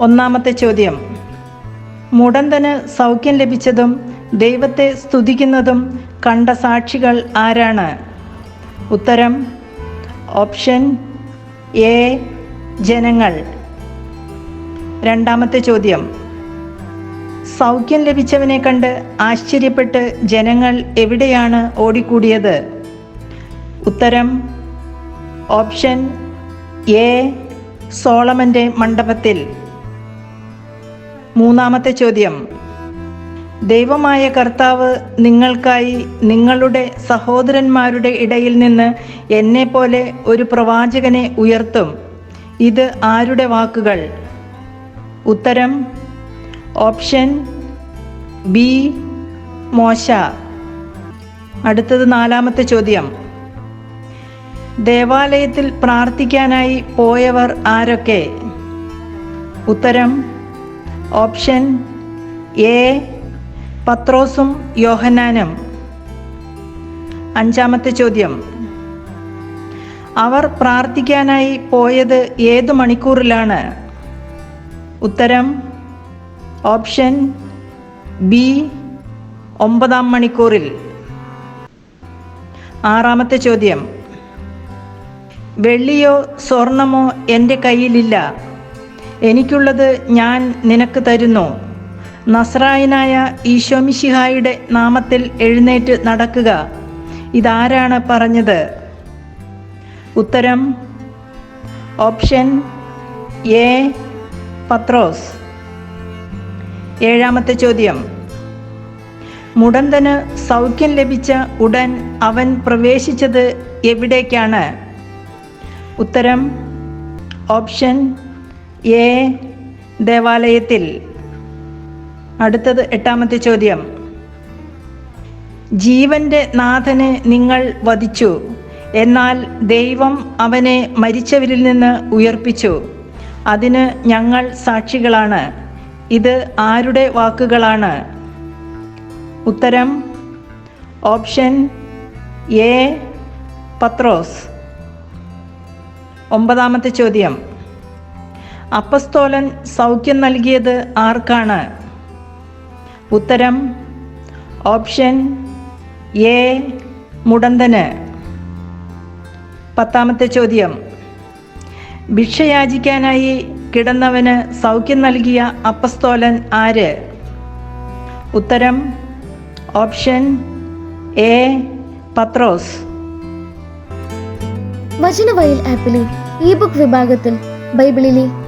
ഒന്നാമത്തെ ചോദ്യം. മുടന്തന് സൗഖ്യം ലഭിച്ചതും ദൈവത്തെ സ്തുതിക്കുന്നതും കണ്ട സാക്ഷികൾ ആരാണ്? ഉത്തരം ഓപ്ഷൻ എ ജനങ്ങൾ. രണ്ടാമത്തെ ചോദ്യം. സൗഖ്യം ലഭിച്ചവനെ കണ്ട് ആശ്ചര്യപ്പെട്ട് ജനങ്ങൾ എവിടെയാണ് ഓടിക്കൂടിയത്? ഉത്തരം ഓപ്ഷൻ എ സോളമന്റെ മണ്ഡപത്തിൽ. മൂന്നാമത്തെ ചോദ്യം. ദൈവമായ കർത്താവ് നിങ്ങൾക്കായി നിങ്ങളുടെ സഹോദരന്മാരുടെ ഇടയിൽ നിന്ന് എന്നെ പോലെ ഒരു പ്രവാചകനെ ഉയർത്തും. ഇത് ആരുടെ വാക്കുകൾ? ഉത്തരം ഓപ്ഷൻ ബി മോശ. അടുത്തത് നാലാമത്തെ ചോദ്യം. ദേവാലയത്തിൽ പ്രാർത്ഥിക്കാനായി പോയവർ ആരൊക്കെ? ഉത്തരം ഓപ്ഷൻ എ പത്രോസും യോഹന്നാനും. അഞ്ചാമത്തെ ചോദ്യം. അവർ പ്രാർത്ഥിക്കാനായി പോയത് ഏത് മണിക്കൂറിലാണ്? ഉത്തരം ഓപ്ഷൻ ബി ഒമ്പതാം മണിക്കൂറിൽ. ആറാമത്തെ ചോദ്യം. വെള്ളിയോ സ്വർണമോ എന്റെ കയ്യിലില്ല. എനിക്കുള്ളത് ഞാൻ നിനക്ക് തരുന്നു. നസ്രായനായ ഈശോമിഷിഹായുടെ നാമത്തിൽ എഴുന്നേറ്റ് നടക്കുക. ഇതാരാണ് പറഞ്ഞത്? ഉത്തരം ഓപ്ഷൻ എ പത്രോസ്. ഏഴാമത്തെ ചോദ്യം. മുടന്തന് സൗഖ്യം ലഭിച്ച ഉടൻ അവൻ പ്രവേശിച്ചത് എവിടേക്കാണ്? ഉത്തരം ഓപ്ഷൻ എ ദേവാലയത്തിൽ. അടുത്തത് എട്ടാമത്തെ ചോദ്യം. ജീവന്റെ നാഥനെ നിങ്ങൾ വധിച്ചു. എന്നാൽ ദൈവം അവനെ മരിച്ചവരിൽ നിന്ന് ഉയർപ്പിച്ചു. അതിന് ഞങ്ങൾ സാക്ഷികളാണ്. ഇത് ആരുടെ വാക്കുകളാണ്? ഉത്തരം ഓപ്ഷൻ എ പത്രോസ്. ഒമ്പതാമത്തെ ചോദ്യം. അപ്പസ്തോലൻ സൗഖ്യം നൽകിയത് ആർക്കാണ്? ഉത്തരം ഓപ്ഷൻ എ മുടന്തന്. പത്താമത്തെ ചോദ്യം. ഭിക്ഷയാചിക്കാനായി കിടന്നവന് സൗഖ്യം നൽകിയ അപ്പസ്തോലൻ ആര്? ഉത്തരം ഓപ്ഷൻ എ പത്രോസ്. വചനവയൽ ആപ്പിലെ ഇ ബുക്ക് വിഭാഗത്തിൽ ബൈബിളിലെ